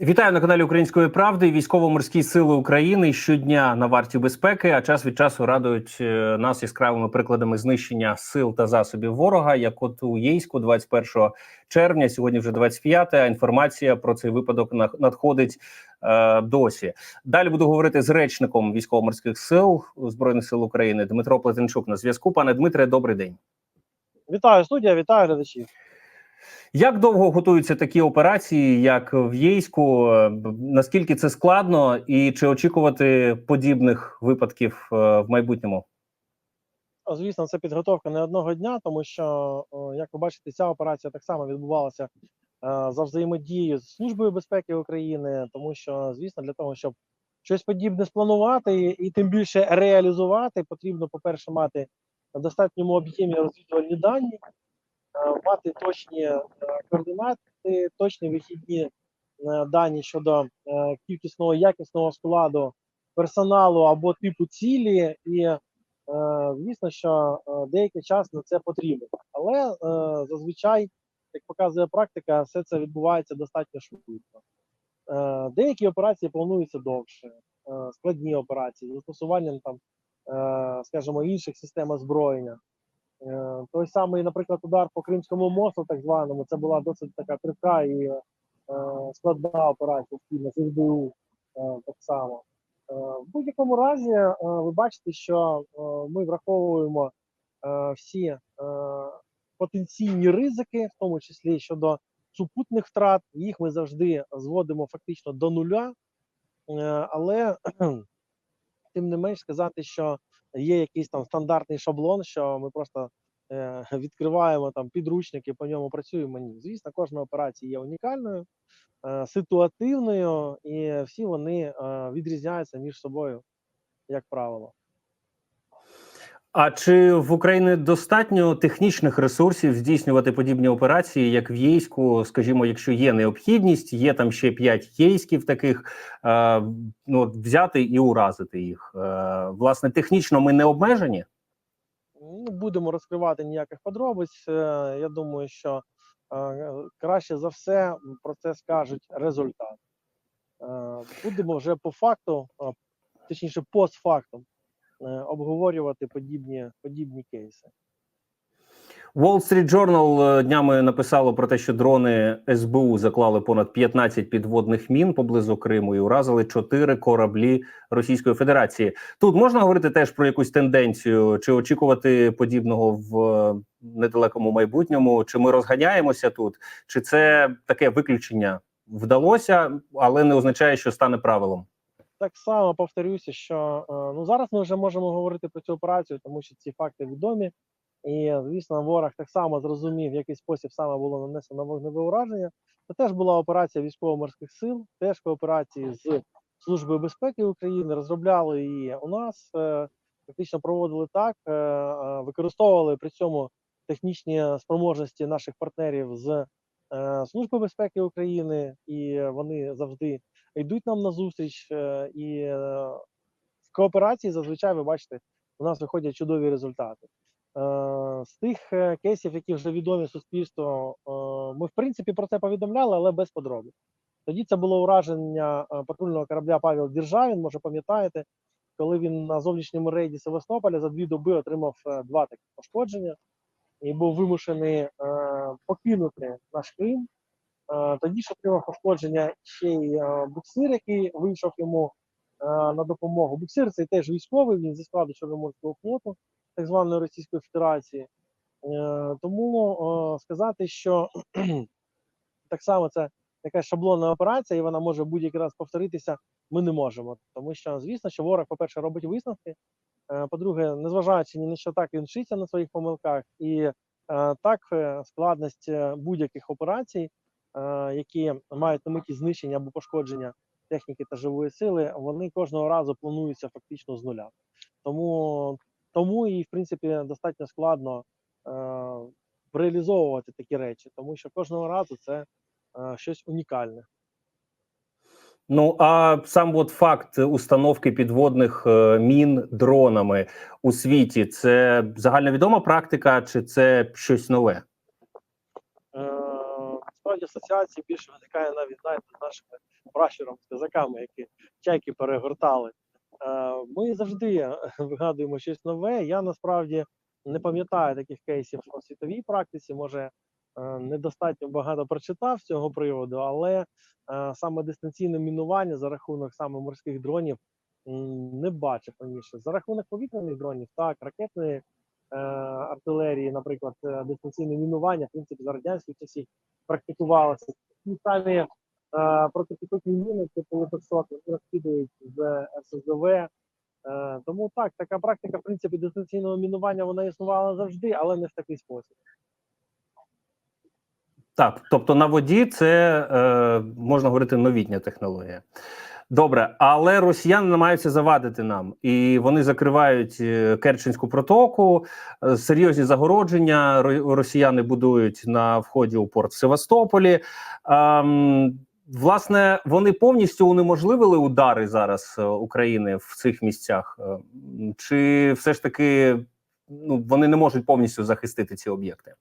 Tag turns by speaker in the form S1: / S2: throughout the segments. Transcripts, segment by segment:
S1: Вітаю на каналі Української правди. Військово-морські сили України щодня на варті безпеки, а час від часу радують е, нас яскравими прикладами знищення сил та засобів ворога. Як от у Єйську, 21 червня, сьогодні вже 25, а інформація про цей випадок на- надходить е, досі. Далі буду говорити з речником військово-морських сил збройних сил України Дмитро Плетенчук на зв'язку. Пане Дмитре, добрий день.
S2: Вітаю студія, вітаю глядачів.
S1: Як довго готуються такі операції, як в Єйську? Наскільки це складно, і чи очікувати подібних випадків е, в майбутньому?
S2: Звісно, це підготовка не одного дня, тому що, як ви бачите, ця операція так само відбувалася е, за взаємодією з Службою безпеки України, тому що, звісно, для того, щоб щось подібне спланувати і, тим більше реалізувати, потрібно, по-перше, мати в достатньому об'ємі розвідувальні дані, мати точні е, координати, точні вихідні е, дані щодо е, кількісного якісного складу персоналу або типу цілі, і е, звісно, що е, деякий час на це потрібен. Але е, зазвичай, як показує практика, все це відбувається достатньо швидко. Е, деякі операції плануються довше, е, складні операції застосуванням там, е, скажімо, інших систем озброєння. Е, той самий, наприклад, удар по Кримському мосту, так званому, це була досить така тривка і е, складна операція спільно з СБУ е, так само. В будь-якому разі, ви бачите, що ми враховуємо всі потенційні ризики, в тому числі щодо супутних втрат. Їх ми завжди зводимо фактично до нуля. Але тим не менш сказати, що є якийсь там стандартний шаблон, що ми просто е, відкриваємо там підручники, по ньому працюємо. Ні, звісно, кожна операція є унікальною, е, ситуативною, і всі вони е, відрізняються між собою, як правило.
S1: А чи в Україні достатньо технічних ресурсів здійснювати подібні операції, як в Єйську? Скажімо, якщо є необхідність, є там ще п'ять єйськів таких, е, ну взяти і уразити їх. Е, власне, технічно ми не обмежені.
S2: Не будемо розкривати ніяких подробиць. Е, Я думаю, що е, краще за все про це скажуть результат. Е, Будемо вже по факту, точніше, постфактум, е, обговорювати подібні, подібні кейси.
S1: Wall Street Journal е, днями написало про те, що дрони СБУ заклали понад 15 підводних мін поблизу Криму і уразили 4 кораблі Російської Федерації. Тут можна говорити теж про якусь тенденцію, чи очікувати подібного в е, недалекому майбутньому? Чи ми розганяємося тут? Чи це таке виключення вдалося, але не означає, що стане правилом?
S2: Так само повторюся, що е, ну зараз ми вже можемо говорити про цю операцію, тому що ці факти відомі. І звісно, ворог так само зрозумів, в який спосіб саме було нанесено вогневе ураження. Це теж була операція військово-морських сил, теж кооперації з Службою безпеки України. Розробляли її у нас, е, фактично проводили так, е, використовували при цьому технічні спроможності наших партнерів з Служби безпеки України, і вони завжди йдуть нам на зустріч. е, І е, в кооперації зазвичай ви бачите, у нас виходять чудові результати. Е, З тих кейсів, які вже відомі суспільству, ми в принципі про це повідомляли, але без подробиць. Тоді це було ураження патрульного корабля Павел Державін. Може, пам'ятаєте, коли він на зовнішньому рейді Севастополя за дві доби отримав два такі пошкодження і був вимушений покинути наш Крим. Е, Тоді ж отримав пошкодження ще й е, буксир, який вийшов йому е, на допомогу. Буксир цей теж військовий, він зі складу Чорноморського флоту, так званої Російської Федерації. Тому сказати, що так само це якась шаблонна операція, і вона може будь-який раз повторитися, ми не можемо. Тому що, звісно, що ворог, по-перше, робить висновки. По-друге, незважаючи ні на що так, він вчиться на своїх помилках, і так складність будь-яких операцій, які мають на меті знищення або пошкодження техніки та живої сили, вони кожного разу плануються фактично з нуля. Тому тому і в принципі достатньо складно е, реалізовувати такі речі, тому що кожного разу це е, щось унікальне.
S1: Ну а сам от факт установки підводних е, мін дронами у світі це загальновідома практика, чи це щось нове?
S2: Е, Справді асоціації більше виникає навіть знаєте, з нашими пращурами, з козаками, які чайки перегортали. Е, Ми завжди е, вигадуємо щось нове. Я насправді не пам'ятаю таких кейсів у світовій практиці. Може, е, недостатньо багато прочитав з цього приводу, але саме дистанційне мінування за рахунок саме морських дронів не бачив раніше. За рахунок повітряних дронів, так, ракетної артилерії, наприклад, е, дистанційне мінування, в принципі, за радянських часів практикувалося. Ті самі е, протипіхотні міни, типу литосок, вони розкидують з СЗВ. Е, тому так, така практика, в принципі, дистанційного мінування вона існувала завжди, але не в такий спосіб.
S1: Так, тобто на воді це е, можна говорити новітня технологія. Добре, але росіяни намагаються завадити нам, і вони закривають е, Керченську протоку, е, серйозні загородження. Росіяни будують на вході у порт в Севастополі. Ем, власне, вони повністю унеможливили удари зараз е, України в цих місцях, чи все ж таки ну, вони не можуть повністю захистити ці об'єкти?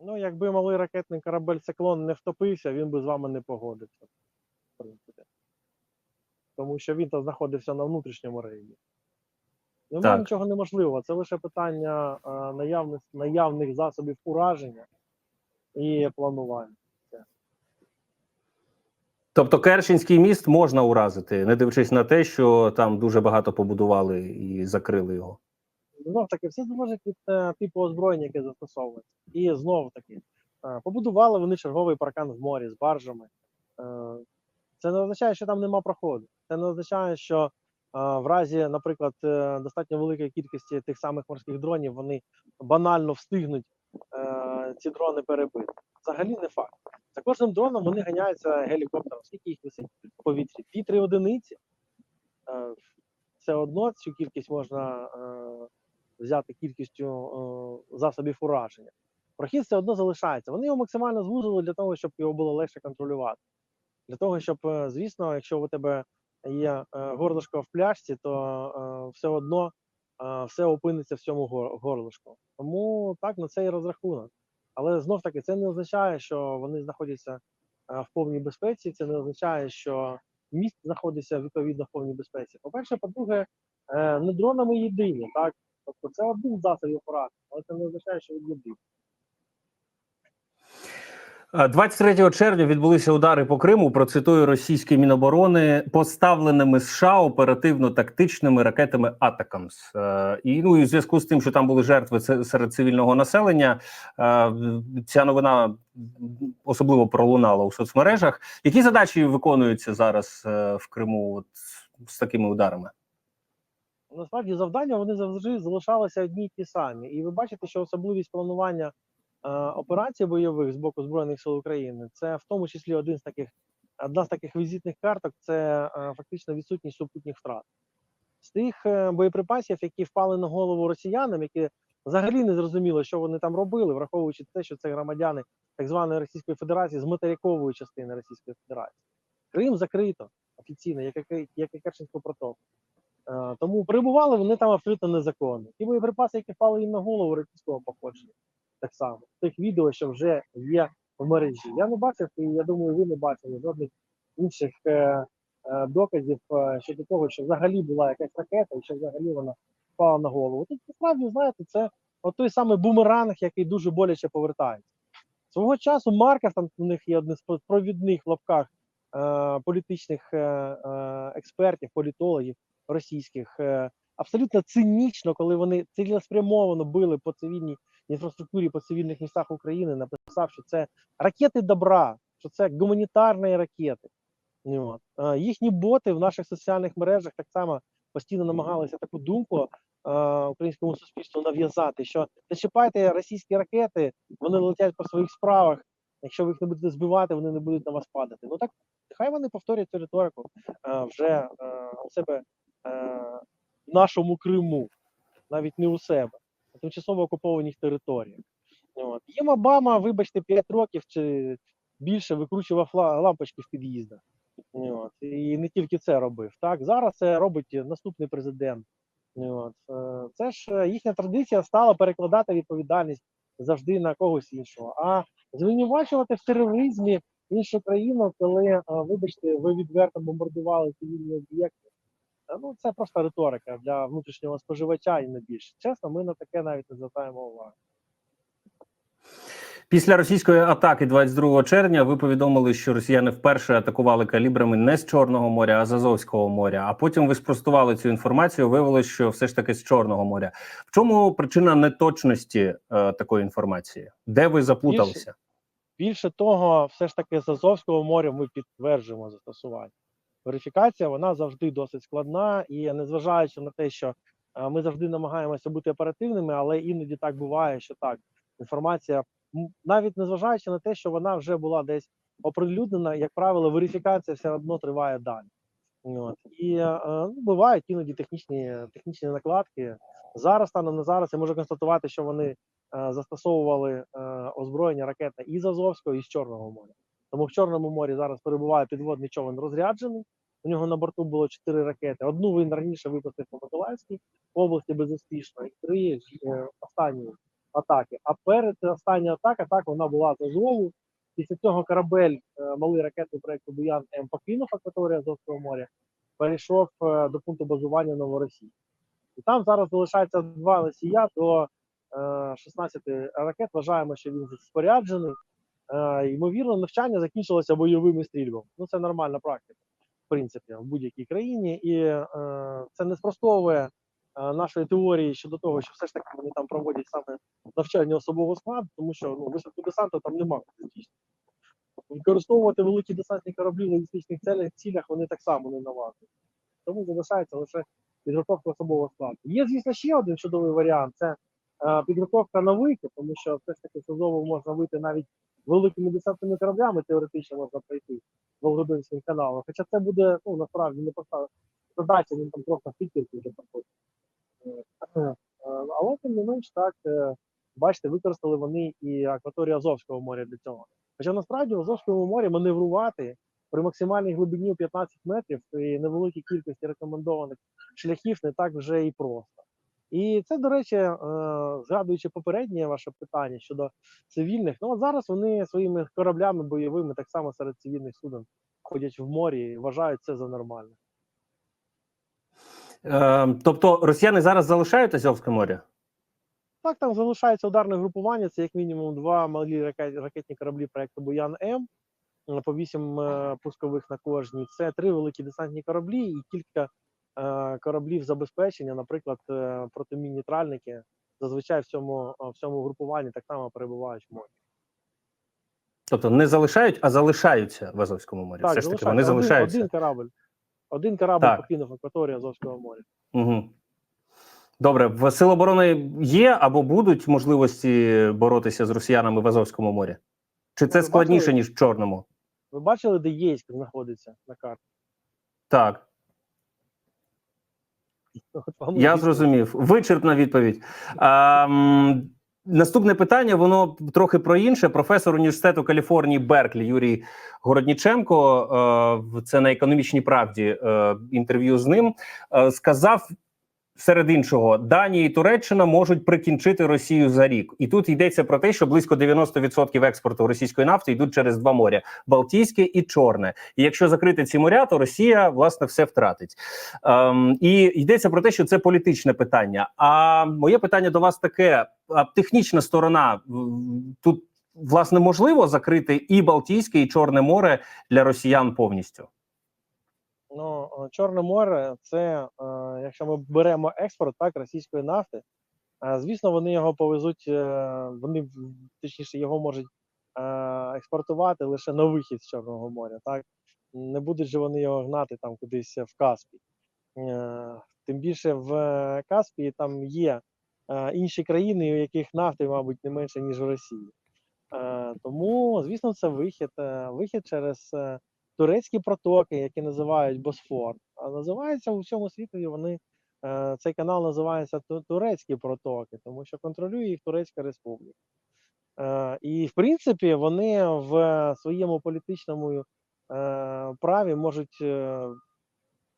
S2: Ну, якби малий ракетний корабель циклон не втопився, він би з вами не погодився. В принципі. Тому що він то знаходився на внутрішньому рейді. Немає
S1: Так.
S2: нічого неможливого. Це лише питання а, наявних, наявних засобів ураження і планування.
S1: Тобто Керченський міст можна уразити, не дивлячись на те, що там дуже багато побудували і закрили його.
S2: Знов таки, все залежить від е, типу озброєння, яке застосовується. І знов таки, е, побудували вони черговий паркан в морі з баржами. Е, це не означає, що там нема проходу. Це не означає, що в разі, наприклад, е, достатньо великої кількості тих самих морських дронів вони банально встигнуть е, ці дрони перебити. Взагалі не факт. За кожним дроном вони ганяються гелікоптером, скільки їх висить в повітрі. Дві-три одиниці. Е, все одно цю кількість можна взяти кількістю засобів ураження. Прохід все одно залишається. Вони його максимально звузили для того, щоб його було легше контролювати. Для того, щоб, звісно, якщо у тебе є е, горлишко в пляшці, то е, все одно е, все опиниться в цьому горлишку. Тому так на це і розрахунок. Але знов таки це не означає, що вони знаходяться в повній безпеці. Це не означає, що міст знаходиться відповідно в повній безпеці. По-перше, по-друге, не дронами єдині, так? Тобто це один засобів поразки, але це не означає, що він єдиний.
S1: Е, 23 червня відбулися удари по Криму. Процитую російські міноборони поставленими США оперативно-тактичними ракетами Атакамс. Е, І ну і в зв'язку з тим, що там були жертви серед цивільного населення. е, Ця новина особливо пролунала у соцмережах. Які задачі виконуються зараз е, в Криму от, з такими ударами?
S2: Насправді завдання вони завжди залишалися одні й ті самі. І ви бачите, що особливість планування е, операцій бойових з боку Збройних сил України це в тому числі один з таких, одна з таких візитних карток це е, фактично відсутність супутніх втрат. З тих е, боєприпасів, які впали на голову росіянам, які взагалі не зрозуміло, що вони там робили, враховуючи те, що це громадяни так званої Російської Федерації з материкової частини Російської Федерації. Крим закрито офіційно, як і як і Керченську протоку. Е, Тому перебували вони там абсолютно незаконно. Ті боєприпаси, які впали їм на голову російського походження, так само. Тих відео, що вже є в мережі. Я не бачив, і я думаю, ви не бачили жодних інших е, е, доказів е, щодо того, що взагалі була якась ракета, і що взагалі вона впала на голову. Тут насправді, знаєте, це от той самий бумеранг, який дуже боляче повертається. Свого часу Марков, там у них є один з провідних в лапках е, політичних е, е, експертів, політологів російських е, абсолютно цинічно, коли вони цілеспрямовано били по цивільній інфраструктурі, по цивільних містах України, написав, що це ракети добра, що це гуманітарні ракети. От. Е, Їхні боти в наших соціальних мережах так само постійно намагалися таку думку е, українському суспільству нав'язати, що не чіпайте російські ракети, вони летять по своїх справах. Якщо ви їх не будете збивати, вони не будуть на вас падати. Ну так хай вони повторять цю риторику е, вже у себе в нашому Криму, навіть не у себе, на тимчасово окупованих територіях. От. Їм Обама, вибачте, 5 років чи більше викручував лампочки в під'їздах. От. І не тільки це робив. Так, зараз це робить наступний президент. От. Е, Це ж е, їхня традиція стала перекладати відповідальність завжди на когось іншого. А звинувачувати в тероризмі іншу країну, коли, е, вибачте, ви відверто бомбардували цивільні об'єкти. Ну, це просто риторика для внутрішнього споживача і не більше. Чесно, ми на таке навіть не звертаємо увагу.
S1: Після російської атаки 22 червня ви повідомили, що росіяни вперше атакували калібрами не з Чорного моря, а з Азовського моря. А потім ви спростували цю інформацію. Виявилось, що все ж таки з Чорного моря. В чому причина неточності е, такої інформації? Де ви заплуталися?
S2: Більше того, все ж таки з Азовського моря ми підтверджуємо застосування. Верифікація вона завжди досить складна, і незважаючи на те, що е, ми завжди намагаємося бути оперативними, але іноді так буває, що так інформація, навіть незважаючи на те, що вона вже була десь оприлюднена, як правило, верифікація все одно триває далі. От. І е, ну, бувають іноді технічні, технічні накладки. Зараз станом на зараз я можу констатувати, що вони е, застосовували е, озброєння ракетне і з Азовського, і з Чорного моря. Тому в Чорному морі зараз перебуває підводний човен розряджений. У нього на борту було чотири ракети. Одну він раніше випустив по Миколаївській області безуспішно, і три е, останні атаки. А перед остання атака, так вона була з Азову. Після цього корабель, е, малий ракетний проєкт Буян М покинув акваторію Азовського моря, перейшов е, до пункту базування Новоросії. І там зараз залишається два носія до е, 16 ракет. Вважаємо, що він споряджений. Е, ймовірно, навчання закінчилося бойовими стрільбами. Ну, це нормальна практика, в принципі, в будь-якій країні, і е, це не спростовує е, нашої теорії щодо того, що все ж таки вони там проводять саме навчання особового складу, тому що ну, висадку десанту там немає. Використовувати великі десантні кораблі в логістичних цілях вони так само не наважують. Тому залишається лише підготовка особового складу. Є, звісно, ще один чудовий варіант це е, підготовка на викид, тому що все ж таки з можна вийти навіть великими десантними кораблями, теоретично можна пройти Волгодонським каналом. Хоча це буде ну, насправді не просто задача, він там просто фікірки вже проходить. Е, е, Але тим не менш так, е, бачите, використали вони і акваторію Азовського моря для цього. Хоча насправді в Азовському морі маневрувати при максимальній глибині 15 метрів і невеликій кількості рекомендованих шляхів не так вже і просто. І це, до речі, е, згадуючи попереднє ваше питання щодо цивільних, ну от зараз вони своїми кораблями бойовими так само серед цивільних суден ходять в морі і вважають це за нормальне.
S1: Е, тобто росіяни зараз залишають Азовське море?
S2: Так, там залишається ударне групування. Це як мінімум два малі ракетні кораблі проекту Буян М е, по вісім е, пускових на кожній. Це три великі десантні кораблі і кілька кораблів забезпечення, наприклад, е, протимінні тральники. Зазвичай в цьому в цьому групуванні так само перебувають в морі.
S1: Тобто не залишають, а залишаються в Азовському морі. Все ж таки, вони
S2: один,
S1: залишаються.
S2: один корабль. Один корабль
S1: Так.
S2: покинув акваторію Азовського моря.
S1: Угу. Добре, в Сил оборони є або будуть можливості боротися з росіянами в Азовському морі? Чи це
S2: ви
S1: складніше,
S2: бачили?
S1: ніж в Чорному?
S2: Ви бачили, де Єйськ знаходиться на карті?
S1: Так, я зрозумів. Вичерпна відповідь. А, наступне питання: воно трохи про інше. Професор університету Каліфорнії Берклі Юрій Городніченко, е, в- це на економічній правді е, інтерв'ю з ним, е, сказав. Серед іншого, Данія і Туреччина можуть прикінчити Росію за рік, і тут йдеться про те, що близько 90% експорту російської нафти йдуть через два моря: Балтійське і Чорне. І якщо закрити ці моря, то Росія власне все втратить. Ем, і йдеться про те, що це політичне питання. А моє питання до вас таке: а технічна сторона тут власне можливо закрити і Балтійське, і Чорне море для росіян повністю.
S2: Ну, е, Чорне море, це е, якщо ми беремо експорт так російської нафти, е, звісно, вони його повезуть, вони точніше його можуть експортувати лише на вихід з Чорного моря. Так не будуть же вони його гнати там кудись в Каспій. Тим більше в Каспії там є інші країни, у яких нафти, мабуть, не менше ніж в Росії. Тому, звісно, це вихід, вихід через. Турецькі протоки, які називають Босфор. А називаються у всьому світі вони е, цей канал називається Турецькі протоки, тому що контролює їх Турецька Республіка. Е, і в принципі вони в своєму політичному е, праві можуть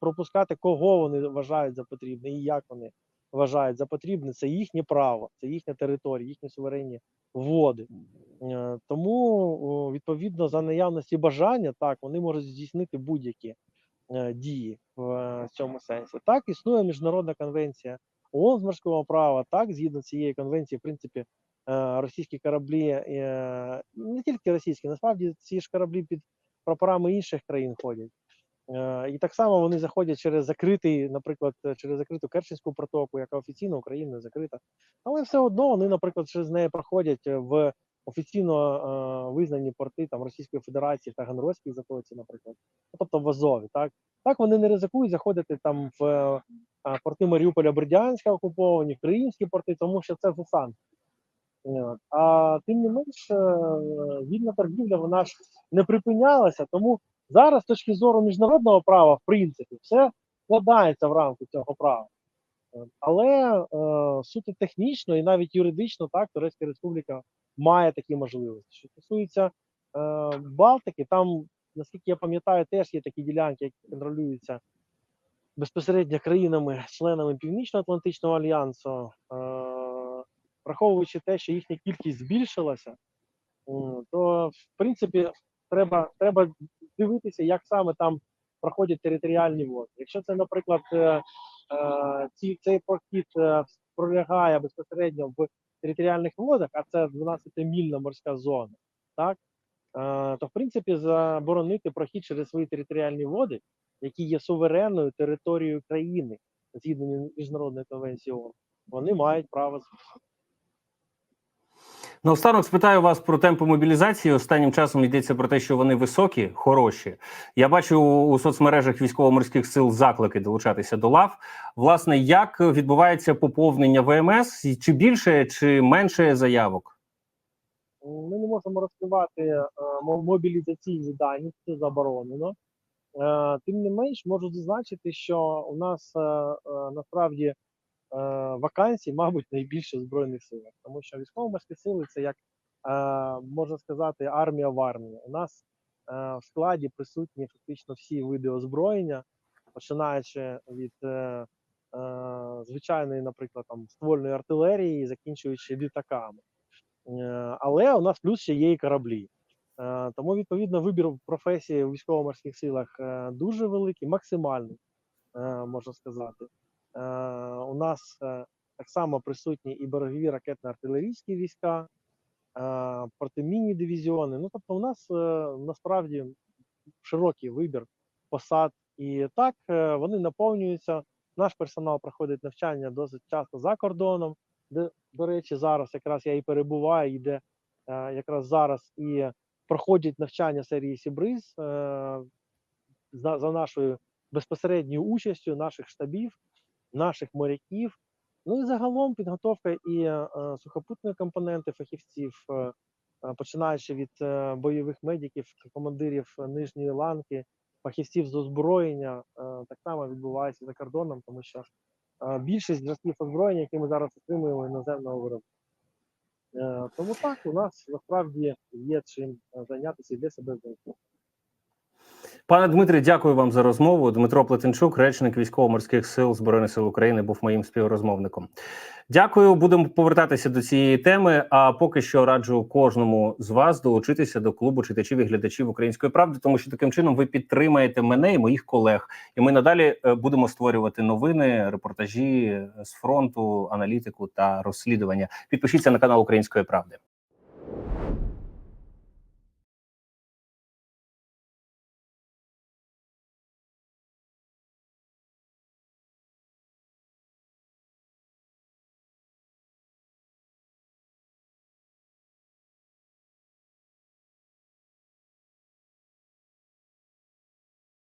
S2: пропускати, кого вони вважають за потрібне і як вони вважають за потрібне. Це їхнє право, це їхня територія, їхні суверенні води. Е, Тому відповідно за наявності бажання, так вони можуть здійснити будь-які е, дії в е, цьому сенсі. Так існує міжнародна конвенція ООН з морського права. Так, згідно цієї конвенції, в принципі, російські кораблі не тільки російські, насправді ці ж кораблі під прапорами інших країн ходять. Е, І так само вони заходять через закритий, наприклад, е, через закриту Керченську протоку, яка офіційно Україною закрита. Але все одно вони, наприклад, через неї проходять е, в офіційно визнані порти там Російської Федерації в Таганрозькій затоці, наприклад, Ну, тобто в Азові. Так так вони не ризикують заходити там в порти Маріуполя, Бердянська окуповані, в Кримські порти, тому що це десант. А тим не менш, вільна торгівля вона ж не припинялася. Тому зараз, з точки зору міжнародного права, в принципі, все складається в рамки цього права. Е, Але е, суто технічно і навіть юридично, так, Турецька Республіка має такі можливості. Що стосується е, Балтики, там, наскільки я пам'ятаю, теж є такі ділянки, які контролюються безпосередньо країнами-членами Північно-Атлантичного альянсу. Е, враховуючи те, що їхня кількість збільшилася, м, то в принципі треба, треба дивитися, як саме там проходять територіальні води. Якщо це, наприклад, е, е, ці, цей прохід е, пролягає безпосередньо в територіальних водах, а це 12-мільна морська зона, так то в принципі заборонити прохід через свої територіальні води, які є суверенною територією країни згідно міжнародної конвенції ООН, вони мають право
S1: Наостанок спитаю вас про темпи мобілізації. Останнім часом йдеться про те, що вони високі, хороші. Я бачу у соцмережах військово-морських сил заклики долучатися до лав. Власне, як відбувається поповнення ВМС? Чи більше, чи менше заявок?
S2: Ми не можемо розкривати е, мобілізаційні дані, це заборонено. Е, Тим не менш, можу зазначити, що у нас е, насправді вакансій, мабуть, найбільше збройних силах, тому що військово-морські сили це як е, можна сказати армія в армії. У нас е, в складі присутні фактично всі види озброєння, починаючи від е, е, звичайної, наприклад, там ствольної артилерії, закінчуючи літаками. Е, Але у нас плюс ще є і кораблі. Е, Тому, відповідно, вибір професії у військово-морських силах е, дуже великий, максимальний, е, можна сказати. Е, У нас е, так само присутні і берегові ракетно-артилерійські війська, е, протимінні дивізіони. Ну, тобто, у нас насправді широкий вибір посад, і так вони наповнюються. Наш персонал проходить навчання досить часто за кордоном, де, до речі, зараз якраз я і перебуваю, і якраз зараз і проходять навчання серії Сібриз за нашою безпосередньою участю наших штабів, наших моряків. Ну і загалом підготовка і е, сухопутної компоненти фахівців, е, е, починаючи від е, бойових медиків, командирів е, нижньої ланки, фахівців з озброєння, е, так само відбувається за кордоном, тому що е, більшість зразків озброєння, які ми зараз отримуємо іноземного виробництва. Е, Тому так, у нас насправді є чим е, зайнятися і де себе знайти.
S1: Пане Дмитрі, дякую вам за розмову. Дмитро Плетенчук, речник військово-морських сил збройних сил України, був моїм співрозмовником. Дякую, будемо повертатися до цієї теми. А поки що раджу кожному з вас долучитися до клубу читачів і глядачів української правди, тому що таким чином ви підтримаєте мене і моїх колег. І ми надалі е, будемо створювати новини, репортажі е, з фронту, аналітику та розслідування. Підпишіться на канал Української правди.